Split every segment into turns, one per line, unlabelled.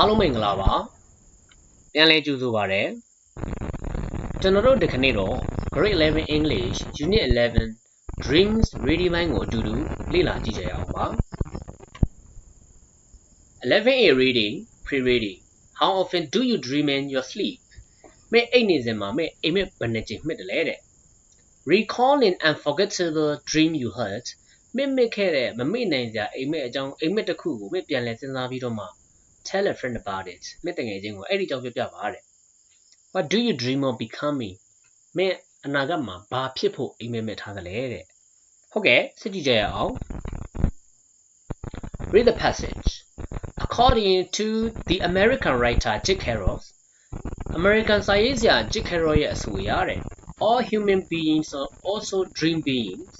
အားလုံးမင်္ဂလာပါပြန်လည်ကြိုဆိုပါရစေကျွန်တော်တို့ဒီကနေ့တော့ Grade 11 English Unit 11 Dreams Reading Mind ကိုအတူတူလေ့လာကြည့်ကြရအောင်ပါ 11A Reading Pre-reading How often do you dream in your sleep မဲအိတ်နေစင်မှာမဲအိမ်မက်ဘယ်နှကြိမ်မှတ်တယ်လဲတဲ့ Recall an unforgettable dream you had မစ်မစ်ခဲ့တဲ့မမေ့နိုင်စရာအိမ်မက်အကြောင်းအိမ်မက်တစ်ခုကိုမစ်ပြန်လည်စဉ်းစားပြီးတော့မှ tell a friend about it မစ်တငယ်ချင်းကိုအဲ့ဒီအကြောင်းပြောပြပါတဲ့ What do you dream of becoming မင်းအနာဂတ်မှာဘာဖြစ်ဖို့အိမ်မက်မက်ထားသလဲတဲ့ဟုတ်ကဲ့စစ်ကြည့်ကြရအောင် Read the passage According to the American writer Dick Carroll American စာရေးဆရာ Dick Carroll ရဲ့အဆိုအရတဲ့ All human beings are also dream beings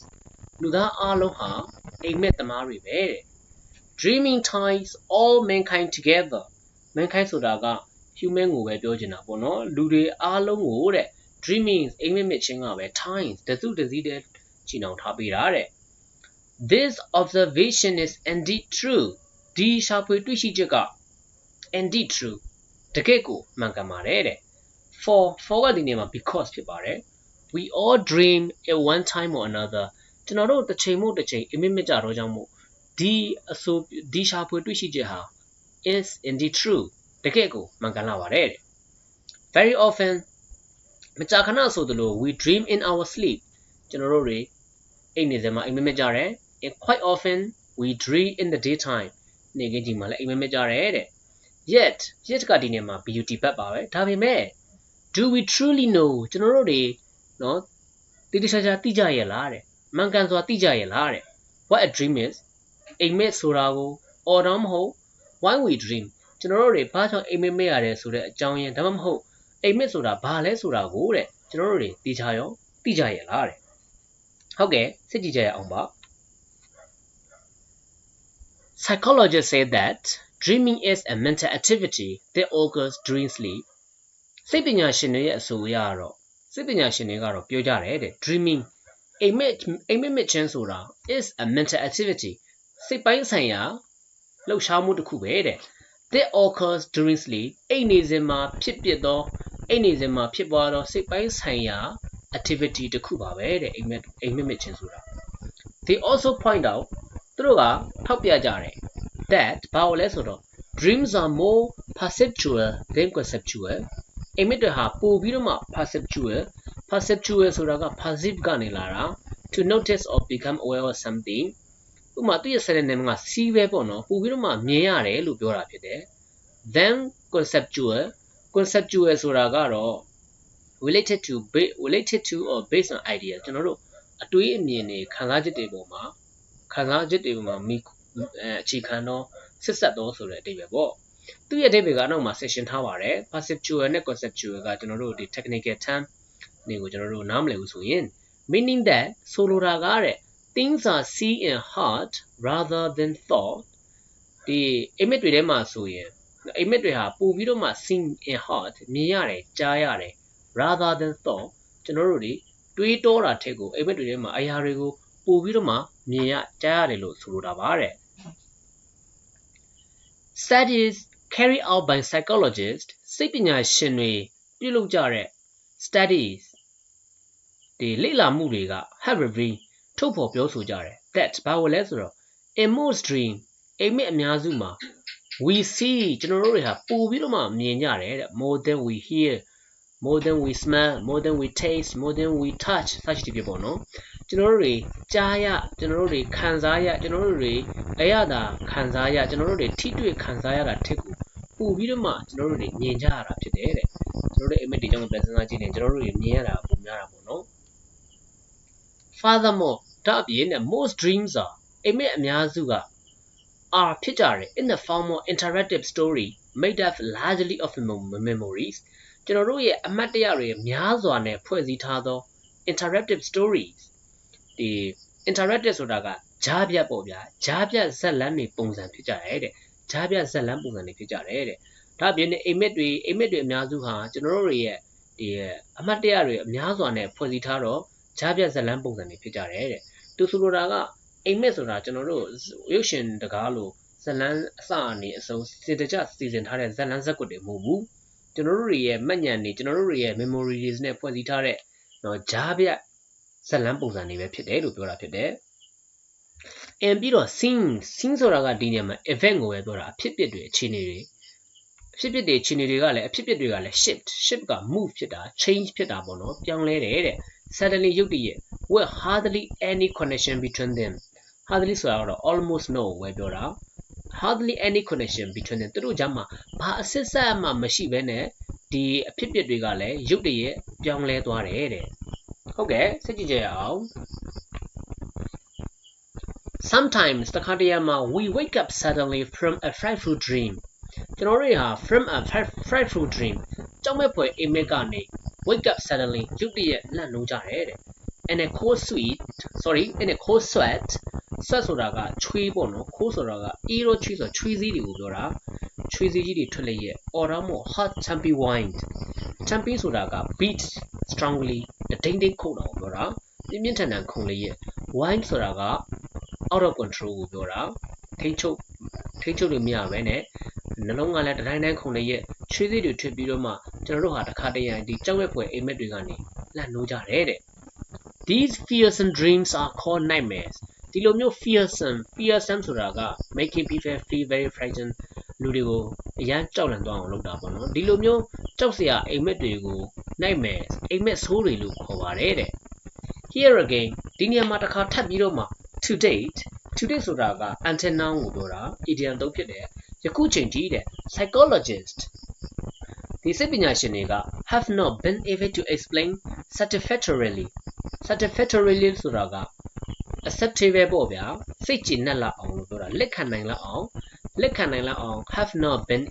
လူသားအလုံးဟာအိမ်မက်သမားတွေပဲတဲ့ dreaming ties all mankind together mankind ဆိုတာက human ကိုပဲပြောချင်တာပေါ့နော်လူတွေအားလုံးကိုတဲ့ dreaming အိမ်မက်မက်ချင်းကပဲ ties တစုတစည်းတည်းချီနှောင်ထားပေးတာတဲ့ this observation is indeed true ဒီရှာဖွေတွေ့ရှိချက်က indeed true တကယ့်ကိုမှန်ကန်ပါတယ်တဲ့ for for ကဒီနေရာမှာ because ဖြစ်ပါတယ် we all dream at one time or another ကျွန်တော်တို့တစ်ချိန်မို့တစ်ချိန်အမိမကြတော့ကြောင့်မို့ ဒီအဆိုဒီရှာဖွေတွေ့ရှိချက်ဟာ is indeed true တကယ့်ကိုမှန်ကန်လာပါတယ်တဲ့ very often မကြာခဏဆိုသလို we dream in our sleep ကျွန်တော်တို့တွေအိမ်နေစမှာအိမ်မက်ကြတယ် and quite often we dream in the daytime နေကင်းကြီးမှာလည်းအိမ်မက်ကြတယ်တဲ့ yet yet ကဒီနေမှာ beauty ဘတ်ပါပဲဒါပေမဲ့ do we truly know ကျွန်တော်တို့တွေနော်တိတိကျကျသိကြရဲ့လားတဲ့မှန်ကန်စွာသိကြရဲ့လားတဲ့ what a dream is အိမ်မက်ဆိုတာကို or တော့မဟုတ် why we dream ကျွန်တော်တို့တွေဘာကြောင့်အိမ်မက်မက်ရတယ်ဆိုတဲ့အကြောင်းရင်းဒါမှမဟုတ်အိမ်မက်ဆိုတာဘာလဲဆိုတာကိုတဲ့ကျွန်တော်တို့တွေသိချရောသိကြရဲ့လားတဲ့ဟုတ်ကဲ့စစ်ကြည့်ကြရအောင်ပါ Psychologists say that dreaming is a mental activity that occurs during sleep စိတ်ပညာရှင်တွေရဲ့အဆိုအရတော့စိတ်ပညာရှင်တွေကတော့ပြောကြတယ်တဲ့ dreaming အိမ်မက်အိမ်မက်မက်ချင်းဆိုတာ is a mental activity စိတ်ပိုင်းဆိုင်ရာလှုပ်ရှားမှုတစ်ခုပဲတဲ့ that occurs during sleep အိမ်နေစဉ်မှာဖြစ်ပျက်သောအိမ်နေစဉ်မှာဖြစ်ပွားသောစိတ်ပိုင်းဆိုင်ရာ activity တစ်ခုပါပဲတဲ့အိမ်မက်အိမ်မက်မက်ချင်းဆိုတာ they also point out သူတို့ကထောက်ပြကြတယ် that ဘာလို့လဲဆိုတော့ dreams are more perceptual than conceptual အိမ်မက်တွေဟာပိုပြီးတော့မှ perceptual perceptual ဆိုတာက passive ကနေလာတာ to notice or become aware of something ဥပမာသူရဲ့ synonym က see ပဲပေါ့နော်ပိုပြီးတော့မှမြင်ရတယ်လို့ပြောတာဖြစ်တယ် then conceptual conceptual ဆိုတာကတော့ related to related to or based on idea ကျွန်တော်တို့အတွေးအမြင်တွေခံစားချက်တွေပေါ်မှာခံစားချက်တွေပေါ်မှာမိအခြေခံတော့ဆက်ဆက်တော့ဆိုတဲ့အဓိပ္ပာယ်ပေါ့သူ့ရဲ့အဓိပ္ပာယ်ကနောက်မှာ section ထားပါတယ် perceptual နဲ့ conceptual ကကျွန်တော်တို့ဒီ technical term တွေကိုကျွန်တော်တို့နားမလည်ဘူးဆိုရင် meaning that ဆိုလိုတာကတဲ့ things are seen and heard rather than thought ဒီ image တွေထဲမှာဆိုရင် image တွေဟာပို့ပြီးတော့မှ seen and heard မြင်ရတယ်ကြားရတယ် rather than thought ကျွန်တော်တို့တွေတွေးတောတာထက်ကို image တွေထဲမှာအရာတွေကိုပို့ပြီးတော့မှမြင်ရကြားရတယ်လို့ဆိုလိုတာပါတဲ့ studies carried out by psychologists စိတ်ပညာရှင်တွေပြုလုပ်ကြတဲ့ studies ဒီလေ့လာမှုတွေက have revealed ထုတ်ဖော်ပြောဆိုကြတယ် that ဘာလို့လဲဆိုတော့ in most dream အိမ်မက်အများစုမှာ we see ကျွန်တော်တို့တွေဟာပိုပြီးတော့မှမြင်ကြတယ်တဲ့ more than we hear more than we smell more than we taste more than we touch such ဒီပြပေါ့နော်ကျွန်တော်တို့တွေကြားရကျွန်တော်တို့တွေခံစားရကျွန်တော်တို့တွေအရသာခံစားရကျွန်တော်တို့တွေထိတွေ့ခံစားရတာထက်ကိုပိုပြီးတော့မှကျွန်တော်တို့တွေမြင်ကြရတာဖြစ်တယ်တဲ့ကျွန်တော်တို့အိမ်မက်တွေကြောင့်ပြန်စဉ်းစားကြည့်ရင်ကျွန်တော်တို့တွေမြင်ရတာပုံများတာပေါ့နော် furthermore ဒါအပြင်နဲ့ most dreams are အိမ်မက်အများစုက are ဖြစ်ကြတယ် in the form of interactive story made up largely of memories ကျွန်တော်တို့ရဲ့အမှတ်တရတွေများစွာနဲ့ဖွဲ့စည်းထားသော interactive stories ဒီ interactive ဆိုတာကဂျားပြတ်ပေါ့ဗျာဂျားပြတ်ဇက်လန်းတွေပုံစံဖြစ်ကြတယ်တဲ့ဂျားပြတ်ဇက်လန်းပုံစံတွေဖြစ်ကြတယ်တဲ့ဒါအပြင်အိမ်မက်တွေအိမ်မက်တွေအများစုဟာကျွန်တော်တို့ရဲ့ဒီအမှတ်တရတွေအများစွာနဲ့ဖွဲ့စည်းထားတော့ဂျားပြတ်ဇက်လန်းပုံစံတွေဖြစ်ကြတယ်တဲ့ သူဆိုလိုတာကအိမ်မက်ဆိုတာကျွန်တော်တို့ရုပ်ရှင်တကားလို့ဇလန်းအစအနေအဆုံးစင်တကြစီစဉ်ထားတဲ့ဇလန်းဇက်ကွက်တွေမဟုတ်ဘူးကျွန်တော်တို့တွေရဲ့မှတ်ဉာဏ်တွေကျွန်တော်တို့တွေရဲ့ memories နဲ့ဖွဲ့စည်းထားတဲ့တော့ဂျားပြဇလန်းပုံစံတွေပဲဖြစ်တယ်လို့ပြောတာဖြစ်တယ်အင်ပြီးတော့ scene scene ဆိုတာကဒီနေရာမှာ event ကိုပဲပြောတာအဖြစ်အပျက်တွေအခြေအနေတွေအဖြစ်အပျက်တွေအခြေအနေတွေကလည်းအဖြစ်အပျက်တွေကလည်း shift shift က move ဖြစ်တာ change ဖြစ်တာပေါ့နော်ပြောင်းလဲတယ်တဲ့ suddenly ရုတ်တရက် with hardly any connection between them hardly ဆိုတာကတော့ almost no ဝယ်ပြောတာ hardly any connection between them သူတို့ကြားမှာဘာအစစ်ဆက်မှမရှိဘဲနဲ့ဒီအဖြစ်အပျက်တွေကလည်းရုတ်တရက်ပြောင်းလဲသွားတယ်တဲ့ဟုတ်ကဲ့စိတ်ကြည့်ကြရအောင် sometimes တခါတရံမှာ we wake up suddenly from a frightful dream ကျွန်တော်တို့ဟာ from a frightful dream ကြောက်မဲ့ဖွယ်အိမ်မက်ကနေ wake up suddenly ရုတ်တရက်လန့်နှုံးကြတယ်တဲ့ and a cold sweat sorry and a cold sweat sweat ဆိုတာကချွေးပေါ့နော် cold ဆိုတာက ear ချွေးဆိုချွေးစည်းတွေကိုပြောတာချွေးစည်းကြီးတွေထွက်လေရဲ့ or တော့မဟုတ် hot champy wine champy ဆိုတာက beat strongly ဒိန်းဒိန်းခုတ်တာကိုပြောတာပြင်းပြင်းထန်ထန်ခုန်လေရဲ့ wine ဆိုတာက out of control ကိုပြောတာထိချုပ်ထိချုပ်လို့မရဘဲနဲ့နှလုံးကလည်းတတိုင်းတိုင်းခုန်လေရဲ့ချွေးစည်းတွေထွက်ပြီးတော့မှကျွန်တော်တို့ဟာတစ်ခါတည်းရဒီကြောက်ရွံ့ဖွယ်အိမ်မက်တွေကနေလှန်နိုးကြတယ်တဲ့ These fearsome dreams are called nightmares ဒီလိုမျိုး fearsome fearsome ဆိုတာက making people feel very frightened လူတွေကိုအရန်ကြောက်လန့်သွားအောင်လုပ်တာပေါ့နော်ဒီလိုမျိုးကြောက်စရာအိမ်မက်တွေကို nightmares အိမ်မက်ဆိုးတွေလို့ခေါ်ပါတယ်တဲ့ here again ဒီနေရာမှာတစ်ခါထပ်ပြီးတော့မှ to date to date ဆိုတာက until now ကိုပြောတာ idiom သုံးဖြစ်တယ်ယခုချိန်ထိတဲ့ psychologist ဒီစိတ်ပညာရှင်တွေက have not been able to explain satisfactorily satisfactorily ဆိုတာက acceptable ပေါ့ဗျာစိတ်ကြည်နက်လောက်အောင်လို့ပြောတာလက်ခံနိုင်လောက်အောင်လက်ခံနိုင်လောက်အောင် have not been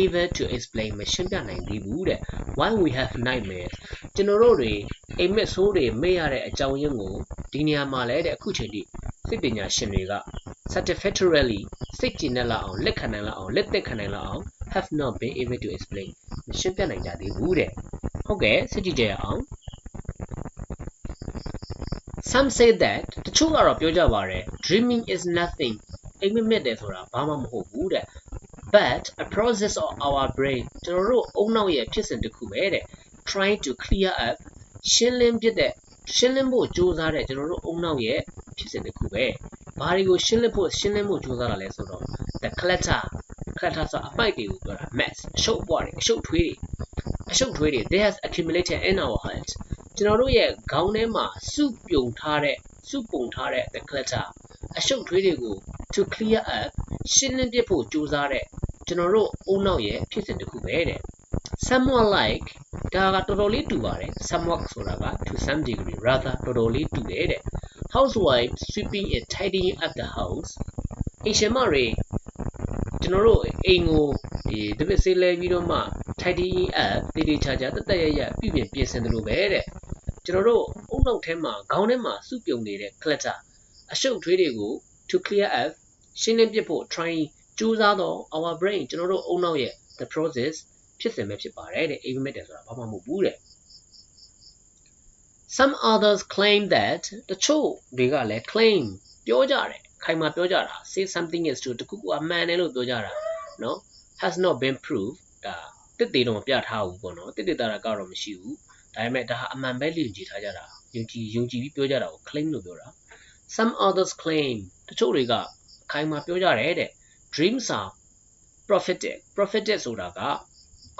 able to explain မရှင်းပြနိုင်သေးဘူးတဲ့ why we have nightmares ကျွန်တော်တို့တွေအိမ်မက်ဆိုးတွေမေ့ရတဲ့အကြောင်းရင်းကိုဒီနေရာမှာလည်းတဲ့အခုချိန်ထိစိတ်ပညာရှင်တွေက satisfactorily စိတ်ကြည်နက်လောက်အောင်လက်ခံနိုင်လောက်အောင်လက်သက်ခံနိုင်လောက်အောင် have not been able to explain မရှင်းပြနိုင်ကြသေးဘူးတဲ့ဟုတ်ကဲ့စိတ်ကြည့်ကြရအောင် some say that တချို့ကတော့ပြောကြပါတယ် dreaming is nothing အိမ်မက်မက်တယ်ဆိုတာဘာမှမဟုတ်ဘူးတဲ့ but a process of our brain ကျွန်တော်တို့အုံနောက်ရဲ့ဖြစ်စဉ်တစ်ခုပဲတဲ့ trying to clear up ရှင်းလင်းပြတဲ့ရှင်းလင်းဖို့ကြိုးစားတဲ့ကျွန်တော်တို့အုံနောက်ရဲ့ဖြစ်စဉ်တစ်ခုပဲဘာတွေကိုရှင်းလင်းဖို့ရှင်းလင်းဖို့ကြိုးစားတာလဲဆိုတော့ the clutter clutter ဆိုအပိုက်တွေကိုပြောတာ mess အရှုပ်အပွားတွေအရှုပ်ထွေးတွေအရှုပ်ထွေးတွေ they has accumulated in our head ကျွန်တော်တို့ရဲ့ခေါင်းထဲမှာစုပြုံထားတဲ့စုပုံထားတဲ့ the clutter အရှုပ်ထွေးတွေကို to clear up ရှင်းလင်းပြဖို့ကြိုးစားတဲ့ကျွန်တော်တို့အုံနောက်ရဲ့ဖြစ်စဉ်တစ်ခုပဲတဲ့ somewhat like ဒါကတော်တော်လေးတူပါတယ် somewhat ဆိုတာက to some degree rather တော်တော်လေးတူတယ်တဲ့ housewife sweeping and tidying up the house အိမ်ရှင်မတွေကျွန်တော်တို့အိမ်ကိုဒီတပည့်ဆေးလဲပြီးတော့မှ tidying up တည်တည်ချာချာတက်တက်ရရပြုပြင်ပြင်ဆင်တယ်လို့ပဲတဲ့ ကျွန်တော်တို့အုံနောက်ထဲမှာခေါင်းထဲမှာစုပြုံနေတဲ့ clutter အရှုပ်ထွေးတွေကို to clear up ရှင်းလင်းပြဖို့ trying ကြိုးစားတော့ our brain ကျွန်တော်တို့အုံနောက်ရဲ့ the process ဖြစ်စဉ်ပဲဖြစ်ပါတယ်တဲ့ aim တဲ့ဆိုတာဘာမှမဟုတ်ဘူးတဲ့ some others claim that တချို့တွေကလည်း claim ပြောကြတယ်ခိုင်မာပြောကြတာ say something is true တခုခုအမှန်တယ်လို့ပြောကြတာနော် has not been proved ဒါတစ်သေးတော့မပြထားဘူးပေါ့နော်တစ်သေးတာကတော့မရှိဘူး ဒါပေမဲ့ဒါဟာအမှန်ပဲလျင်ကြည်ထားကြတာယုံကြည်ယုံကြည်ပြီးပြောကြတာကို claim လို့ပြောတာ some others claim တချို့တွေကအခိုင်မာပြောကြတယ်တဲ့ dreams are prophetic prophetic ဆိုတာက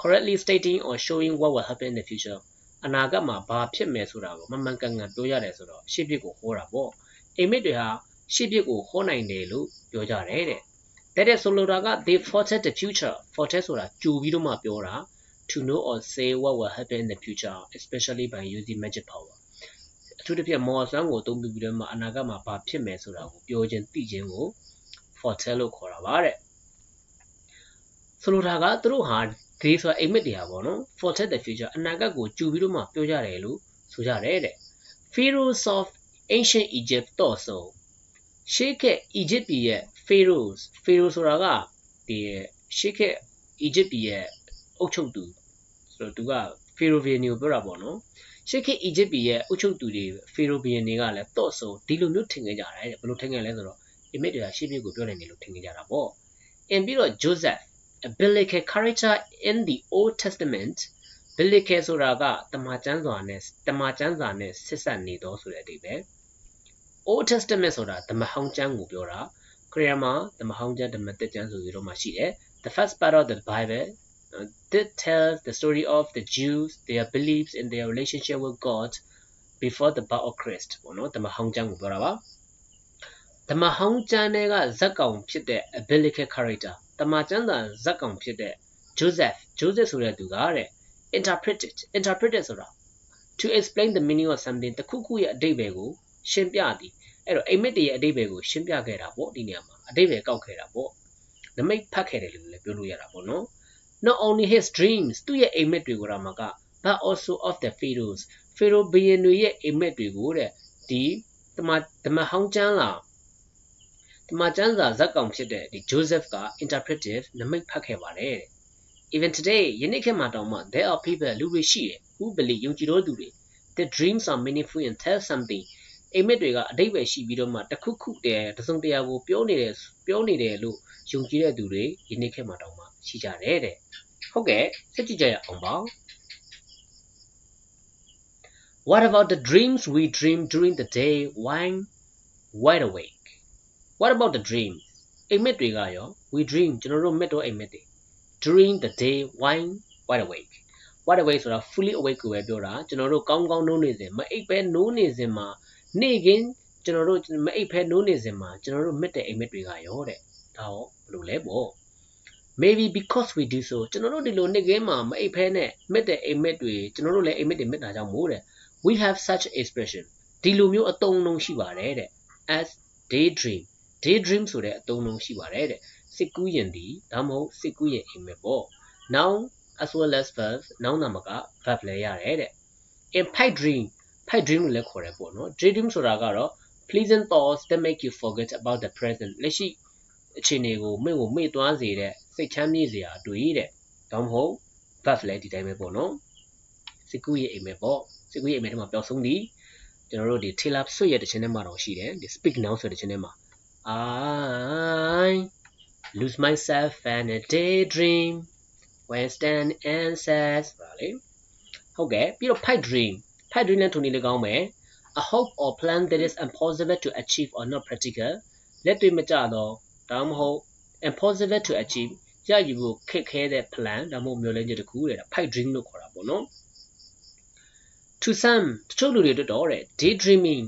correctly stating or showing what will happen in the future အနာဂတ်မှာဘာဖြစ်မယ်ဆိုတာကိုမမှန်ကန်ကန်ပြောရတယ်ဆိုတော့ရှေ့ပြစ်ကိုဟောတာပေါ့အိမ်မက်တွေဟာရှေ့ပြစ်ကိုဟောနိုင်တယ်လို့ပြောကြတယ်တဲ့တဲ့တဲ့ဆိုလိုတာက they foretell the future foretell ဆိုတာကြိုပြီးတော့မှပြောတာ to know or say what will happen in the future especially by using magic power အထူးသဖြင့်မော်ဆန်းကိုအသုံးပြုပြီးတော့မှအနာဂတ်မှာဘာဖြစ်မယ်ဆိုတာကိုပြောခြင်းသိခြင်းကို foretell လို့ခေါ်တာပါတဲ့ဆိုလိုတာကသူတို့ဟာဒီဆိုတာအိမ်မက်တရားပေါ့နော် foretell the future အနာဂတ်ကိုကြိုပြီးတော့မှပြောကြတယ်လို့ဆိုကြတယ်တဲ့ Pharaohs of ancient Egypt တော့ဆိုရှေးခေတ် Egypt ပြည်ရဲ့ Pharaohs Pharaoh ဆိုတာကဒီရှေးခေတ် Egypt ပြည်ရဲ့ အုပ်ချုပ်သူဆိုတော့သူက Pharaoh ဘီယန်ကိုပြောတာပေါ့နော်ရှေးခေတ် Egypt ပြည်ရဲ့အုပ်ချုပ်သူတွေ Pharaoh ဘီယန်တွေကလည်းတော့ဆိုဒီလိုမျိုးထင်ခဲ့ကြတယ်တဲ့ဘယ်လိုထင်ခဲ့လဲဆိုတော့ image တွေကရှေးပြည်ကိုပြောနိုင်တယ်လို့ထင်ခဲ့ကြတာပေါ့ in ပြီးတော့ Joseph a biblical character in the Old Testament biblical ဆိုတာကတမန်ကျမ်းစာနဲ့တမန်ကျမ်းစာနဲ့ဆက်ဆက်နေတော့ဆိုတဲ့အဓိပ္ပာယ် Old Testament ဆိုတာဓမ္မဟောင်းကျမ်းကိုပြောတာခရယာမှာဓမ္မဟောင်းကျမ်းဓမ္မသက်ကျမ်းဆိုပြီးတော့မှရှိတယ် The first part of the Bible uh, that tells the story of the Jews their beliefs in their relationship with God before the birth of Christ ပေါ့နော်ဓမ္မဟောင်းကျမ်းကိုပြောတာပါဓမ္မဟောင်းကျမ်းတွေကဇက်ကောင်ဖြစ်တဲ့ biblical character ဓမ္မကျမ်းသာဇက်ကောင်ဖြစ်တဲ့ Joseph Joseph ဆိုတဲ့သူကတဲ့ interpreted interpreted ဆိုတာ to explain the meaning of something တခုခုရဲ့အဓိပ္ပာယ်ကိုရှင်းပြသည်အဲ့တော့အိမ်မက်တရဲ့အဓိပ္ပာယ်ကိုရှင်းပြခဲ့တာပေါ့ဒီနေရာမှာအဓိပ္ပာယ်ကောက်ခဲ့တာပေါ့နမိတ်ဖတ်ခဲ့တယ်လို့လည်းပြောလို့ရတာပေါ့နော် not only his dreams သူ့ရဲ့အိမ်မက်တွေကိုတော့မက but also of the pharaohs pharaoh ဘုရင်တွေရဲ့အိမ်မက်တွေကိုတဲ့ဒီတမတမဟောင်းကျမ်းလာတမကျမ်းစာဇက်ကောင်ဖြစ်တဲ့ဒီ Joseph က interpretive နမိတ်ဖတ်ခဲ့ပါတယ်တဲ့ even today ယနေ့ခေတ်မှာတောင်မှ there are people လူတွေရှိတယ် who believe ယုံကြည်တော်သူတွေ the dreams are meaningful and tell something အိမ်မက်တွေကအတိတ်ပဲရှိပြီးတော့မှတခုခုတည်းတစုံတရာကိုပြောနေတယ်ပြောနေတယ်လို့ယုံကြည်တဲ့သူတွေယနေ့ခေတ်မှာတောင်မှ ရှိကြတယ်တဲ့ဟုတ်ကဲ့စကြည့်ကြရအောင်ပါ What about the dreams we dream during the day when wide awake? What about the dreams? အိမ်မက်တွေကရော we dream ကျွန်တော်တို့မက်တော့အိမ်မက်တွေ during the day when wide awake. wide awake ဆိုတာ fully awake ကိုပဲပြောတာကျွန်တော်တို့ကောင်းကောင်းနိုးနေစဉ်မအိပ်ပဲနိုးနေစဉ်မှာနေ့ကင်းကျွန်တော်တို့မအိပ်ဖဲနိုးနေစဉ်မှာကျွန်တော်တို့မက်တဲ့အိမ်မက်တွေကရောတဲ့ဒါရောဘယ်လိုလဲပေါ့ maybe because we do so ကျွန်တော်တို့ဒီလိုနေ့ကင်းမှာမအိပ်ဖဲနဲ့မက်တဲ့အိမ်မက်တွေကျွန်တော်တို့လည်းအိမ်မက်တွေမက်တာကြောင့်မို့တဲ့ we have such expression ဒီလိုမျိုးအသုံးအနှုန်းရှိပါတယ်တဲ့ as daydream daydream ဆိုတဲ့အသုံးအနှုန်းရှိပါတယ်တဲ့စစ်ကူးရင်ဒီဒါမှမဟုတ်စစ်ကူးရင်အိမ်မက်ပေါ့ noun as well as verb noun နာမက verb လည်းရတယ်တဲ့ in pipe dream pipe dream လို့လည်းခေါ်တယ်ပေါ့နော် daydream ဆိုတာကတော့ pleasant thoughts that make you forget about the present လက်ရှိ အခြေအနေကိုမိတ်ကိုမေ့သွားစေတဲ့စိတ်ချမ်းမြေ့စရာအတွေ့တဲ့ဒါမှမဟုတ် verb လည်းဒီတိုင်းပဲပေါ့နော်စစ်ကူးရဲ့အိမ်မက်ပေါ့စစ်ကူးရဲ့အိမ်မက်ထဲမှာပျောက်ဆုံးသည်ကျွန်တော်တို့ဒီ Taylor Swift ရဲ့တခြင်းထဲမှာတော့ရှိတယ်ဒီ speak now ဆိုတဲ့တခြင်းထဲမှာ I lose myself in a daydream when stand and says ပါလေဟုတ်ကဲ့ပြီးတော့ pipe dream pipe dream နဲ့ထုံနေလေကောင်းမယ် a hope or plan that is impossible to achieve or not practical လက်တွေ့မကျတော့ ဒါမှမဟုတ် impossible to achieve ရယူဖို့ခက်ခဲတဲ့ plan ဒါမှမဟုတ်မျိုးလင်းချက်တစ်ခုတဲ့ pipe dream လို့ခေါ်တာပေါ့နော် to some တချို့လူတွေအတွက်တော့တဲ့ daydreaming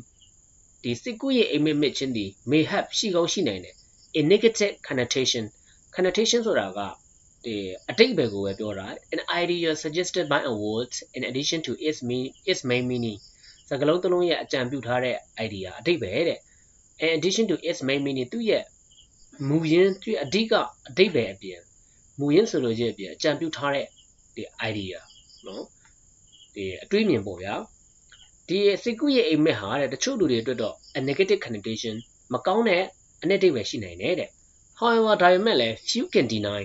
ဒီစိတ်ကူးရဲ့အိမ်မက်မက်ချင်းဒီ may have ရှိကောင်းရှိနိုင်တယ် a negative connotation connotation ဆိုတာကဒီအတိတ်ဘယ်ကိုပဲပြောတာ an idea suggested by a word in addition to its mean its main meaning စကားလုံးတစ်လုံးရဲ့အကြံပြုထားတဲ့ idea အတိတ်ပဲတဲ့ in addition to its main meaning သူ့ရဲ့ မူရင်းသူ့အဓိကအတိတ်ပဲအပြင်မူရင်းဆိုလို့ချင်းအပြင်အကြံပြုထားတဲ့ဒီ idea နော်ဒီအတွေးမြင်ပေါ့ဗျာဒီစိတ်ကူးရဲ့အိမ်မက်ဟာတဲ့တချို့လူတွေအတွက်တော့ a negative connotation မကောင်းတဲ့အနက်အတိတ်ပဲရှိနိုင်တယ်တဲ့ however ဒါပေမဲ့လည်း few can deny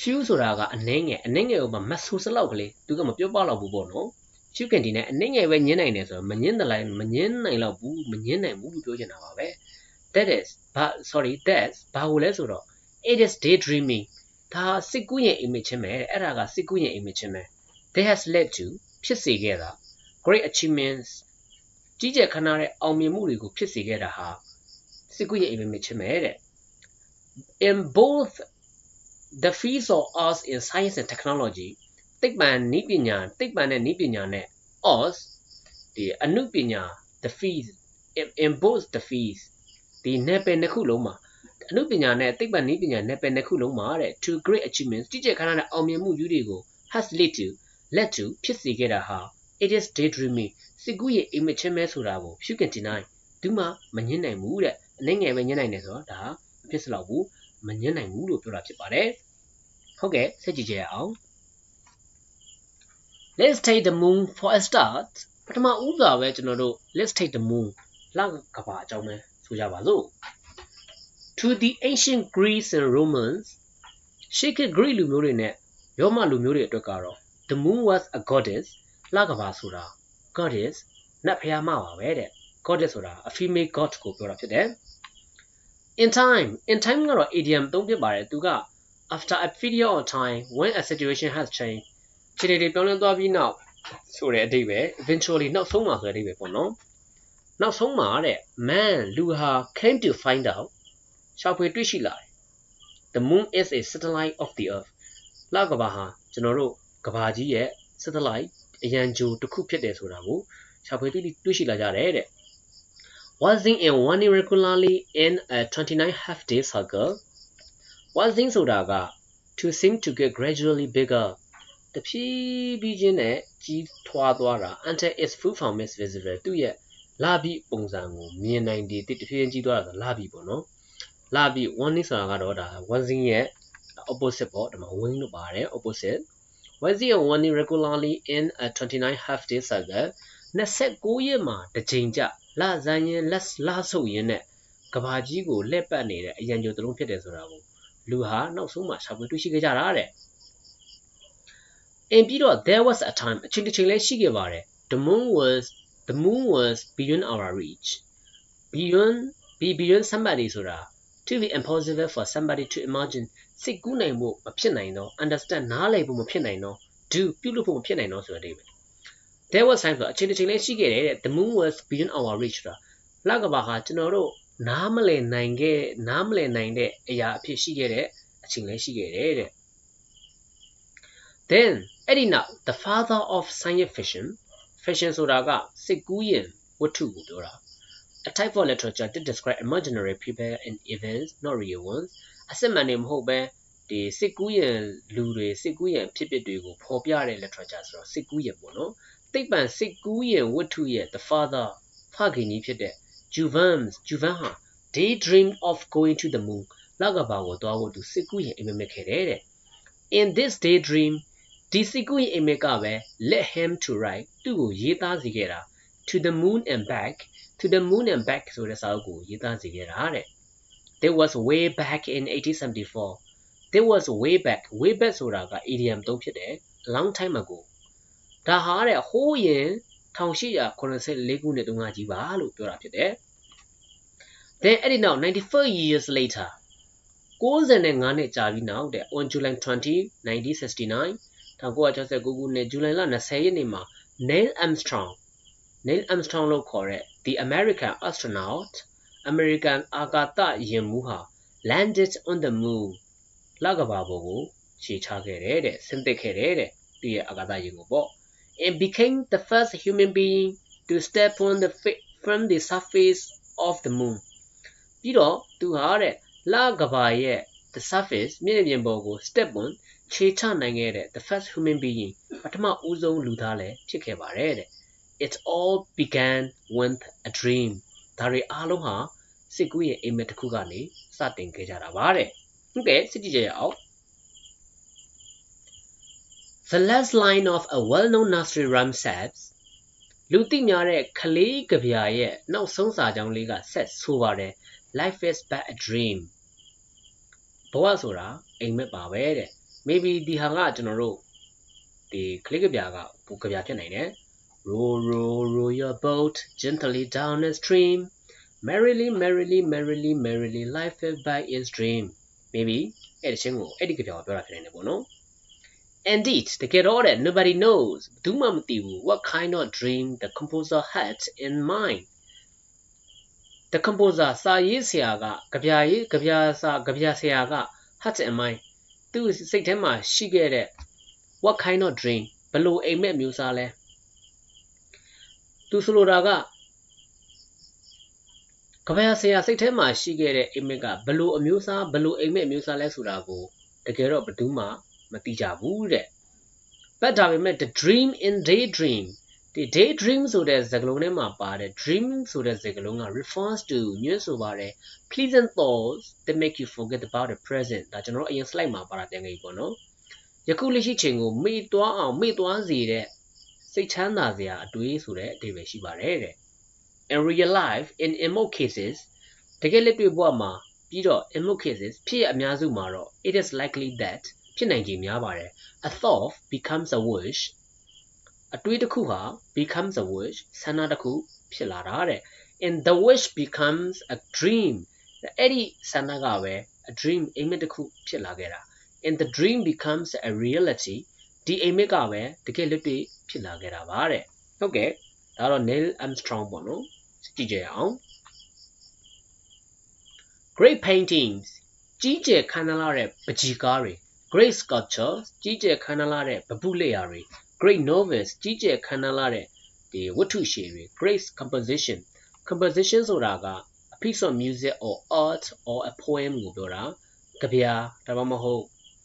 few ဆိုတာကအနှဲငယ်အနှဲငယ်ဥပမာမဆူစလောက်ကလေးသူကမပြောပလောက်ဘူးပေါ့နော် few can deny အနှဲငယ်ပဲညင်းနိုင်တယ်ဆိုတော့မညင်းတယ်လိုက်မညင်းနိုင်တော့ဘူးမညင်းနိုင်ဘူးလို့ပြောချင်တာပါပဲ that is but sorry that's ဘာလို့လဲဆိုတော့ it is daydreaming ဒါစိတ်ကူးရင် image ချင်းပဲအဲ့ဒါကစိတ်ကူးရင် image ချင်းပဲ that has led to ဖြစ်စေခဲ့တာ great achievements ကြီးကျယ်ခမ်းနားတဲ့အောင်မြင်မှုတွေကိုဖြစ်စေခဲ့တာဟာစစ်ကူးရဲ့ image ချင်းပဲတဲ့ in both the fields of arts in science and technology သိပ္ပံနည်းပညာသိပ္ပံနဲ့နည်းပညာနဲ့ arts ဒီအနုပညာ the fields in, in both the fields ဒီနယ်ပယ်နှစ်ခုလုံးမှာအနုပညာနဲ့သိပ္ပံနည်းပညာနယ်ပယ်နှစ်ခုလုံးမှာတဲ့ to great achievements ကြီးကျယ်ခမ်းနားတဲ့အောင်မြင်မှုကြီးတွေကို has led to led to ဖြစ်စေခဲ့တာဟာ it is daydreaming စစ်ကူးရဲ့ image ချင်းပဲဆိုတာကို you can deny သူမှမငင်းနိုင်ဘူးတဲ့အနှိမ့်ငယ်ပဲငင်းနိုင်တယ်ဆိုတော့ဒါမဖြစ်စလောက်ဘူးမငင်းနိုင်ဘူးလို့ပြောတာဖြစ်ပါတယ်ဟုတ်ကဲ့ဆက်ကြည့်ကြရအောင် let's take the moon for a start ပထမဦးစွာပဲကျွန်တော်တို့ let's take the moon လကဘာအကြောင်းပဲ ဆိုကြပါစို့ to the ancient Greeks and Romans ရှေးခေတ် Greek လူမျိုးတွေနဲ့ရောမလူမျိုးတွေအတွက်ကတော့ the moon was a goddess လကဘာဆိုတာ goddess နတ်ဖျားမပါပဲတဲ့ goddess ဆိုတာ a female god ကိုပြောတာဖြစ်တယ် in time in time ကတော့ idiom သုံးဖြစ်ပါတယ်သူက after a period of time when a situation has changed ခြေတွေပြောင်းလဲသွားပြီးနောက်ဆိုတဲ့အဓိပ္ပာယ် eventually နောက်ဆုံးမှာဆိုတဲ့အဓိပ္ပာယ်ပေါ့နော် နောက်ဆုံးမှာတဲ့ man လူဟာ came to find out ရှာဖွေတွေ့ရှိလာတယ် the moon is a satellite of the earth လကဘာဟာကျွန်တော်တို့ကဘာကြီးရဲ့ satellite အရန်ဂျိုတစ်ခုဖြစ်တယ်ဆိုတာကိုရှာဖွေတွေ့တွေ့ရှိလာကြတယ်တဲ့ Waltzing and running regularly in a 29 half day cycle Waltzing ဆိုတာက to seem to get gradually bigger တဖြည်းဖြည်းချင်းနဲ့ကြီးထွားသွားတာ until its full form is visible သူ့ရဲ့ လာပြီးပုံစံကိုမြင်နိုင်တယ်တဖြည်းဖြည်းကြီးသွားတာလာပြီးပေါ့နော်လာပြီး warning ဆိုတာကတော့ဒါ waltzing ရဲ့ opposite ပေါ့ဒါမှာ wing လို့ပါတယ် opposite waltzing and running regularly in a 29 half day cycle 29ရက်မှာတစ်ချိန်ကြလဇန်ရင်လက်လာဆုပ်ရင်းနဲ့ကဘာကြီးကိုလှည့်ပတ်နေတဲ့အရန်ကြိုသလုံးဖြစ်တယ်ဆိုတာကိုလူဟာနောက်ဆုံးမှာရှာဖွေတွေ့ရှိခဲ့ကြတာတဲ့အင်းပြီးတော့ there was a time အချိန်တစ်ချိန်လေးရှိခဲ့ပါတယ် the moon was the moon was beyond our reach beyond be beyond somebody ဆိုတာ to be impossible for somebody to imagine စိတ်ကူးနိုင်ဖို့မဖြစ်နိုင်တော့ understand နားလည်ဖို့မဖြစ်နိုင်တော့ do ပြုလုပ်ဖို့မဖြစ်နိုင်တော့ဆိုတဲ့အဓိပ္ပာယ် there was time ဆိုအချိန်တစ်ချိန်လေးရှိခဲ့တယ်တဲ့ the moon was beyond our reach ဆိုတာလကဘာဟာကျွန်တော်တို့နားမလည်နိုင်ခဲ့နားမလည်နိုင်တဲ့အရာအဖြစ်ရှိခဲ့တဲ့အချိန်လေးရှိခဲ့တယ်တဲ့ then အဲ့ဒီနောက် the father of science fiction fiction ဆိုတာကစိတ်ကူးရင်ဝတ္ထုကိုပြောတာ a type of literature to describe imaginary people and events not real ones အစစ်မှန်နေမဟုတ်ပဲဒီစိတ်ကူးရင်လူတွေစိတ်ကူးရင်ဖြစ်ပျက်တွေကိုဖော်ပြတဲ့ literature ဆိုတော့စိတ်ကူးရင်ပေါ့နော်သိပ္ပံစိတ်ကူးရင်ဝတ္ထုရဲ့ the father ဖခင်ကြီးဖြစ်တဲ့ Juvens Juven ဟာ daydreamed of going to the moon လကဘာကိုသွားဖို့သူစိတ်ကူးရင်အိမ်မက်ခဲ့တယ်တဲ့ in this daydream ဒီစိတ်ကူးရင်အိမ်မက်ကပဲ let him to write သူ့ကိုရေးသားစေခဲ့တာ to the moon and back to the moon and back ဆိုတဲ့စာအုပ်ကိုရေးသားစေခဲ့တာတဲ့ there was way back in 1874 there was way back way back ဆိုတာက idiom သုံးဖြစ်တယ် a long time ago ဒါဟာတဲ့ဟိုးရင်1884ခုနှစ်တုန်းကကြီးပါလို့ပြောတာဖြစ်တယ် then အဲ့ဒီနောက်94 years later 65နှစ်ကြာပြီးနောက်တဲ့ on July 20 1969 1969ခုနှစ်ဇူလိုင်လ20ရက်နေ့မှာ Neil Armstrong Neil Armstrong လို့ခေါ်တဲ့ the American astronaut American အာကာသယာဉ်မှူးဟာ landed on the moon လကဘာပေါ်ကိုခြေချခဲ့တယ်တဲ့ဆင်းသက်ခဲ့တယ်တဲ့သူရဲ့အာကာသယာဉ်ကိုပေါ့ and became the first human being to step on the from the surface of the moon ပြီးတော့သူဟာတဲ့လကဘာရဲ့ the surface မြေပြင်ပေါ်ကို step on ခြေချနိုင်ခဲ့တဲ့ the first human being ပထမဦးဆုံးလူသားလည်းဖြစ်ခဲ့ပါတယ်တဲ့ it all began with a dream ဒါတွေအားလုံးဟာစစ်ကူးရဲ့အိမ်မက်တစ်ခုကနေစတင်ခဲ့ကြတာပါတဲ့ဟုတ်ကဲ့စစ်ကြည့်ကြရအောင် The last line of a well-known nursery rhyme says လူသိများတဲ့ကလေးကဗျာရဲ့နောက်ဆုံးစာကြောင်းလေးကဆက်ဆိုပါတယ် life is but a dream ဘဝဆိုတာအိမ်မက်ပါပဲတဲ့ maybe ဒီဟာကကျွန်တော်တို့ဒီကလေးကဗျာကဘူကဗျာဖြစ်နိုင်တယ် row row row your boat gently down the stream merrily merrily merrily merrily life is by its dream maybe အဲ့ဒီချင်းကိုအဲ့ဒီကဗျာကိုပြောတာဖြစ်နေတယ်ပေါ့နော် Indeed တကယ်တော့တဲ့ nobody knows ဘယ်သူမှမသိဘူး what kind of dream the composer had in mind the composer စာရေးဆရာကကြပြရေးကြပြစာကြပြဆရာက had in mind သူ့စိတ်ထဲမှာရှိခဲ့တဲ့ what kind of dream ဘယ်လိုအိမ်မက်မျိုးစားလဲသူဆိုလိုတာကကဗျာဆရာစိတ်ထဲမှာရှိခဲ့တဲ့အိမ်မက်ကဘယ်လိုအမျိုးစားဘယ်လိုအိမ်မက်မျိုးစားလဲဆိုတာကိုတကယ်တော့ဘယ်သူမှမသိကြဘူးတဲ့။ but ဒါပေမဲ့ the dream in daydream ဒီ daydream ဆိုတဲ့စကားလုံးထဲမှာပါတဲ့ dream ဆိုတဲ့စကားလုံးက refers to ညွှန်းဆိုပါတယ် pleasant thoughts that make you forget about the present ဒါကျွန်တော်အရင် slide မှာပါတာပြန်ကြည့်ပေါ့နော်။ယခုလက်ရှိချိန်ကိုမေ့သွားအောင်မေ့သွားစေတဲ့စိတ်ချမ်းသာစရာအတွေးဆိုတဲ့အဓိပ္ပာယ်ရှိပါတယ်တဲ့။ in real life in in most cases တကယ်လက်တွေ့ဘဝမှာပြီးတော့ in most cases ဖြစ်ရအများစုမှာတော့ it is likely that ဖြစ်နိုင်ခြေများပါတယ် a thought becomes a wish အတွေးတစ်ခုဟာ becomes a wish ဆန္ဒတစ်ခုဖြစ်လာတာတဲ့ and the wish becomes a dream အဲ့ဒီဆန္ဒကပဲ a dream အိမ်မက်တစ်ခုဖြစ်လာခဲ့တာ and the dream becomes a reality ဒီအိမ်မက်ကပဲတကယ်လက်တွေ့ဖြစ်လာခဲ့တာပါတဲ့ဟုတ်ကဲ့ဒါတော့ Neil Armstrong ပေါ့နော်ကြည့်ကြရအောင် Great paintings ကြီးကျယ်ခမ်းနားလာတဲ့ပကြီကားတွေ Great sculptures ကြီးကျယ်ခမ်းနားလာတဲ့ဗပုလက်ရာတွေ Great novels ကြီးကျယ်ခမ်းနားလာတဲ့ဒီဝတ္ထုရှည်တွေ Great composition composition ဆိုတာက a piece of music or art or a poem ကိုပြောတာကြပြဒါမှမဟုတ်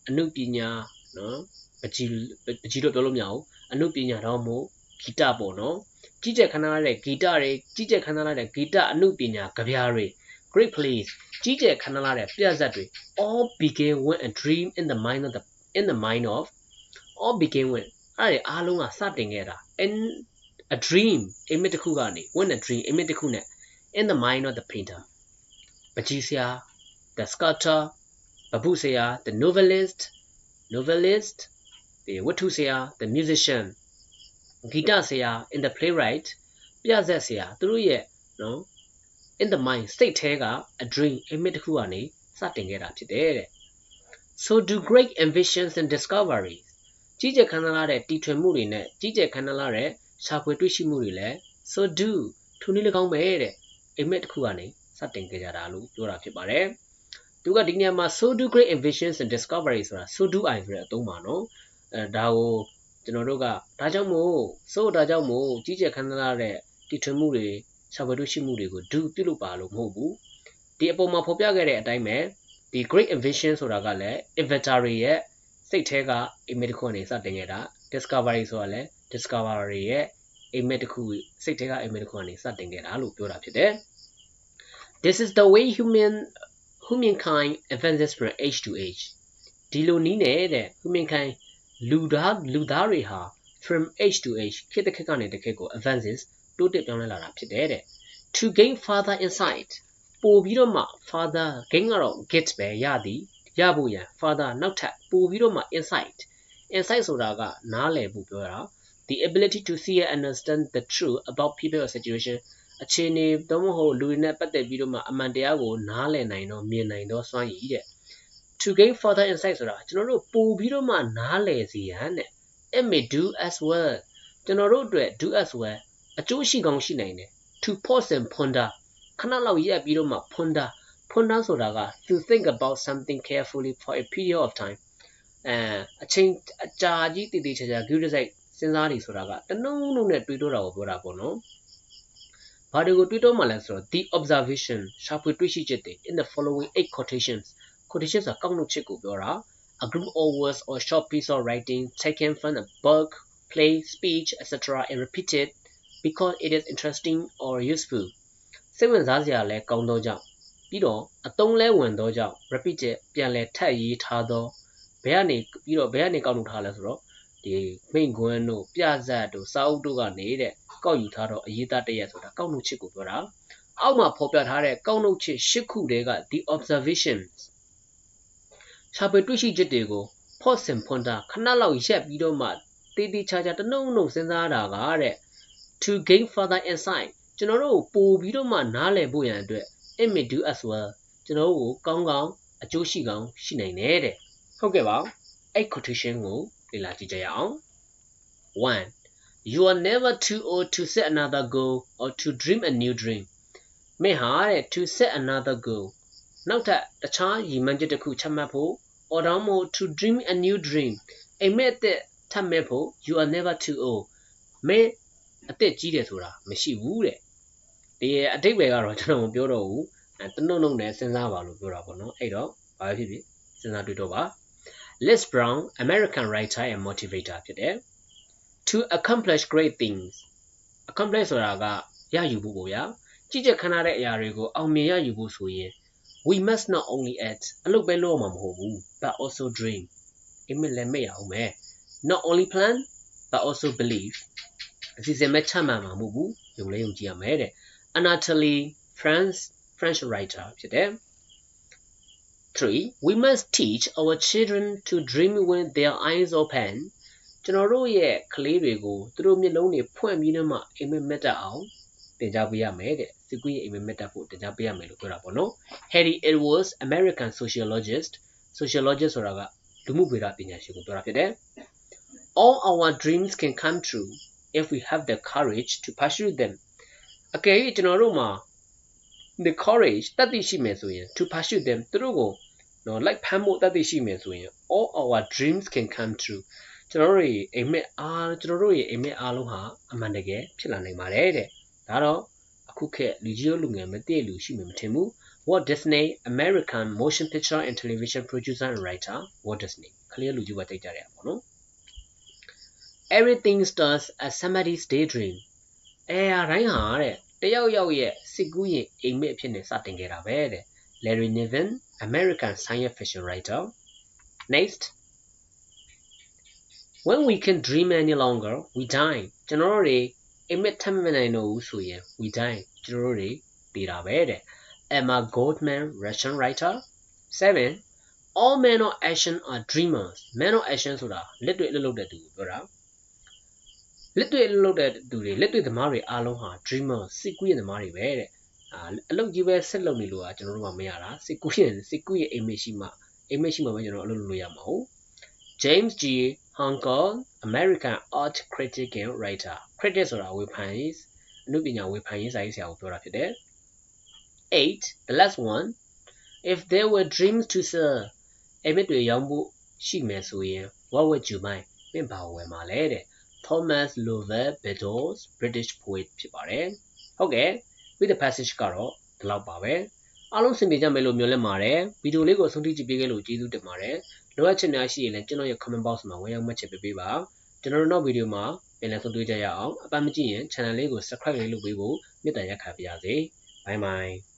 အနုပညာနော်ပကြီပကြီတော့ပြောလို့မရဘူးအနုပညာတော့မဟုတ်ဂီတပေါ့နော်ကြီးကျယ်ခမ်းနားလာတဲ့ဂီတတွေကြီးကျယ်ခမ်းနားလာတဲ့ဂီတအနုပညာကြပြတွေ great plays ကြီးကျယ်ခမ်းနားလာတဲ့ပြဇာတ်တွေ all begin when a dream in the mind of the in the mind of all begin when အဲ့ဒီအားလုံးကစတင်ခဲ့တာ in a dream image တစ်ခုကနေ when a dream image တစ်ခုနဲ့ in the mind of the painter ပကြီးဆရာ the sculptor ပပုဆရာ the novelist novelist ဒီဝတ္ထုဆရာ the musician ဂီတဆရာ in the playwright ပြဇာတ်ဆရာသူတို့ရဲ့နော် in the mind စိတ်ထဲက a dream image တစ်ခုကနေစတင်ခဲ့တာဖြစ်တယ်တဲ့ so do great ambitions and discoveries ကြီးကျယ်ခမ်းနားလာတဲ့တီထွင်မှုတွေနဲ့ကြီးကျယ်ခမ်းနားလာတဲ့ရှာဖွေတွေ့ရှိမှုတွေလည်း so do ထူနည်း၎င်းပဲတဲ့ image တစ်ခုကနေစတင်ခဲ့ကြတာလို့ပြောတာဖြစ်ပါတယ်သူကဒီနေရာမှာ so do great ambitions and discoveries ဆိုတာ so do I ဆိုတဲ့အသုံးပါနော်အဲဒါကိုကျွန်တော်တို့ကဒါကြောင့်မို့ so ဒါကြောင့်မို့ကြီးကျယ်ခမ်းနားလာတဲ့တီထွင်မှုတွေရှာဖွေတွေ့ရှိမှုတွေကို do ပြုလုပ်ပါလို့မဟုတ်ဘူးဒီအပေါ်မှာဖော်ပြခဲ့တဲ့အတိုင်းပဲဒီ great invention ဆိုတာကလည်း inventory ရဲ့ စိတ်ထဲက image တစ်ခုအနေစတင်ခဲ့တာ discovery ဆိုတာလည်း discovery ရဲ့ image တစ်ခုစိတ်ထဲက image တစ်ခုအနေစတင်ခဲ့တာလို့ပြောတာဖြစ်တယ် This is the way human humankind advances from age to age ဒီလိုနည်းနဲ့တဲ့ humankind လူသားလူသားတွေဟာ from age to age ခေတ်တစ်ခေတ်ကနေတစ်ခေတ်ကို advances တိုးတက်ပြောင်းလဲလာတာဖြစ်တယ်တဲ့ to gain further insight ပို့ပြီးတော့မှ further gain ကတော့ get ပဲရသည် ရဖို့ရန် further နောက်ထပ်ပို့ပြီးတော့မှ insight insight ဆိုတာကနားလည်ဖို့ပြောတာ the ability to see and understand the truth about people or situation အခြေအနေတော့မဟုတ်လူတွေနဲ့ပတ်သက်ပြီးတော့မှအမှန်တရားကိုနားလည်နိုင်တော့မြင်နိုင်တော့စွမ်းရည်တဲ့ to gain further insight ဆိုတာကျွန်တော်တို့ပို့ပြီးတော့မှနားလည်စီရန်တဲ့ it may do as well ကျွန်တော်တို့အတွက် do as well အကျိုးရှိကောင်းရှိနိုင်တယ် to pause and ponder ခဏလောက်ရက်ပြီးတော့မှ ponder ponder ဆိုတာက to think about something carefully for a period of time အဲအချိန်အကြာကြီးတည်တည်ချာချာ give the စဉ်းစားနေဆိုတာကတနှုံးနှုံးနဲ့တွေးတော့တာကိုပြောတာပေါ့နော်ဘာတွေကိုတွေးတော့မှလဲဆိုတော့ the observation ရှာဖွေတွေ့ရှိချက်တွေ in the following eight quotations quotations ဆိုတာကောက်နှုတ်ချက်ကိုပြောတာ a group of words or short piece of writing taken from a book play speech etc and repeated because it is interesting or useful စိတ်ဝင်စားစရာလဲကောင်းသောကြောင့် ပြီးတော့အသုံးလဲဝင်သောကြောင့် repeat ပြန်လဲထပ်ရေးထားသောဘယ်ကနေပြီးတော့ဘယ်ကနေကောက်နှုတ်ထားလဲဆိုတော့ဒီမိန်ကွန်းတို့ပြဇတ်တို့စာအုပ်တို့ကနေတဲ့ကောက်ယူထားတော့အရေးသားတရက်ဆိုတာကောက်နှုတ်ချစ်ကိုပြောတာအောက်မှာဖော်ပြထားတဲ့ကောက်နှုတ်ချစ်၈ခုတည်းက the observations ရှာဖွေတွေ့ရှိချက်တွေကို pause and ponder ခဏလောက်ရက်ပြီးတော့မှတေးသေးချာချာတနှုံနှုံစဉ်းစားတာကတဲ့ to gain further insight ကျွန်တော်တို့ပို့ပြီးတော့မှနားလည်ဖို့ရန်အတွက် it may do as well ကျွန်တော်တို့ကိုကောင်းကောင်းအကျိုးရှိကောင်းရှိနိုင်တယ်တဲ့ဟုတ်ကဲ့ပါအဲ့ quotation ကိုလေ့လာကြည့်ကြရအောင်1 you are never too old to set another goal or to dream a new dream မင်းဟာတဲ့ to set another goal နောက်ထပ်တခြားရည်မှန်းချက်တစ်ခုချမှတ်ဖို့ or တော့မဟုတ် to dream a new dream အိမ်မက်တဲ့ထပ်မဲ့ဖို့ you are never too old မင်းအသက်ကြီးတယ်ဆိုတာမရှိဘူးတဲ့ ဒီအတိတ်ပဲကတော့ကျွန်တော်မပြောတော့ဘူးအဲတနှုတ်နှုတ်နဲ့စဉ်းစားပါလို့ပြောတာပေါ့နော်အဲ့တော့ဘာဖြစ်ဖြစ်စဉ်းစားတွေ့တော့ပါ Les Brown American writer and motivator ဖြစ်တယ် to accomplish great things accomplish ဆိုတာကရယူဖို့ပေါ့ဗျာကြည့်ချက်ခဏတဲ့အရာတွေကိုအောင်မြင်ရယူဖို့ဆိုရင် we must not only act အလုပ်ပဲလုပ်မှာမဟုတ်ဘူး but also dream အိမ်မက်လည်းမဲ့ရအောင်မယ် not only plan but also believe အစီအစဉ်မဲ့ချမှတ်မှာမဟုတ်ဘူးယုံလဲယုံကြည်ရမယ်တဲ့ Anatoly France French writer ဖြစ်တယ် 3 we must teach our children to dream with their eyes open ကျွန်တော်တို့ရဲ့ကလေးတွေကိုသူတို့မျက်လုံးတွေဖွင့်ပြီးတော့မှအိမ်မက်မက်တတ်အောင်ပ တင် जा ပေးရမယ်တဲ့စစ်ကူးရဲ့အိမ်မက်မက်တက်ဖို့တင် जा ပေးရမယ်လို့ပြောတာပေါ့နော် Harry Edwards American sociologist sociologist ဆိုတာကလူမှုဗေဒပညာရှင်ကိုပြောတာဖြစ်တယ် All our dreams can come true if we have the courage to pursue them အကယ်၍ကျွန်တော်တို့မှာ the courage တတ်သိရှိမယ်ဆိုရင် to pursue them သူတို့ကိုနော်လိုက်ဖမ်းဖို့တတ်သိရှိမယ်ဆိုရင် all our dreams can come true ကျွန်တော်တို့ရဲ့အိမ်မက်အားကျွန်တော်တို့ရဲ့အိမ်မက်အားလုံးဟာအမှန်တကယ်ဖြစ်လာနိုင်ပါတယ်တဲ့ဒါတော့အခုခေတ်လူကြီးရောလူငယ်မသိလူရှိမှမထင်ဘူး Walt Disney American motion picture and television producer and writer Walt Disney ခလေးလူကြီးပါတိတ်ကြတယ်ပေါ့နော် Everything starts as somebody's daydream အဲအတိုင်းဟာတဲ့တယောက်ယောက်ရဲ့စစ်ကူးရင်အိမ်မက်အဖြစ်နဲ့စတင်ခဲ့တာပဲတဲ့ Larry Niven American science fiction writer next when we can dream any longer we die ကျွန်တော်တို့တွေအိမ်မက်ထမ်းမနိုင်တော့ဘူးဆိုရင် we die ကျွန်တော်တို့တွေတည်တာပဲတဲ့ Emma Goldman Russian writer 7 all men of action are dreamers men of action ဆိုတာလက်တွေ့အလုပ်လုပ်တဲ့သူကိုပြောတာ လက်တွေ့အလုပ်လုပ်တဲ့သူတွေလက်တွေ့သမားတွေအားလုံးဟာ dreamer စစ်ကူးရဲ့သမားတွေပဲတဲ့အာအလုပ်ကြီးပဲဆက်လုပ်နေလို့ကကျွန်တော်တို့ကမရတာစစ်ကူးရဲ့စစ်ကူးရဲ့အိမ်မရှိမှအိမ်မရှိမှပဲကျွန်တော်အလုပ်လုပ်လို့ရမှာဟုတ် James G Hong Kong American art critic and writer critic ဆိုတာဝေဖန်ရေးအနုပညာဝေဖန်ရေးစာရေးဆရာကိုပြောတာဖြစ်တယ်8 the last one if there were dreams to sell အဲ့မြစ်တွေရောင်းဖို့ရှိမယ်ဆိုရင် what would you buy မင်းဘာဝယ်မှာလဲတဲ့ Thomas Lover Beddoes British poet ဖြစ်ပါတယ်ဟုတ်ကဲ့ with the passage ကတော့ဒီလောက်ပါပဲအားလုံးစင်ပြေကြမယ်လို့မျှော်လင့်ပါတယ်ဗီဒီယိုလေးကိုဆုံးဖြတ်ကြည့်ပေးခဲ့လို့ကျေးဇူးတင်ပါတယ်လိုအပ်ချက်များရှိရင်လည်းကျွန်တော်ရဲ့ comment box မှာဝင်ရောက်မှတ်ချက်ပေးပေးပါကျွန်တော်တို့နောက်ဗီဒီယိုမှာပြန်လည်ဆုံတွေ့ကြရအောင်အပတ်မကြည့်ရင် channel လေးကို subscribe လေးလုပ်ပေးဖို့မေတ္တာရပ်ခံပါရစေ bye bye